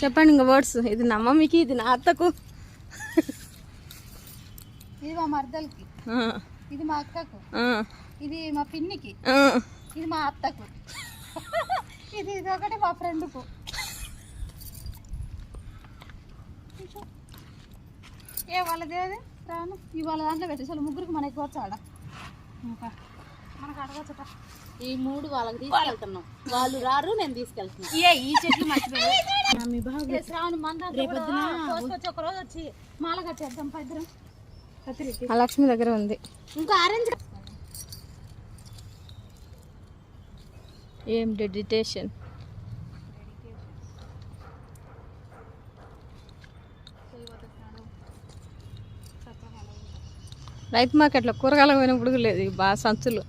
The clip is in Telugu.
చెప్పండి ఇంకా వర్డ్స్ ఇది నా మమ్మీకి ఇది నా అత్తకు. ఇది మా మర్దలకి. ఇది మా అక్కకు. ఇది మా పిన్నికి. ఇది మా అత్తకు. ఇది ఇది ఒకటి మా ఫ్రెండ్కు. ఏ వాళ్ళది రాను. ఇవాళ దాంట్లో పెట్టేసారు ముగ్గురికి మనకి వచ్చి ఆడ ఇంకా. మనకు అడగచ్చట. ఈ మూడు వాళ్ళకి తీసుకెళ్తున్నాం. వాళ్ళు రారు నేను తీసుకెళ్తున్నా. ఏ ఈ చెట్లు మర్చిపోయి శ్రావణ మంద రేపొద్దున కోసుకొచ్చి ఒక రోజు వచ్చి మాల కట్టేద్దాం పద్దరం ఆ లక్ష్మి దగ్గర ఉంది. ఇంకా ఆరెంజ్ ఏం డెడిటేషన్? రైతు మార్కెట్లో కూరగాయలు పోయినప్పుడు లేదు బాగా సంచులు.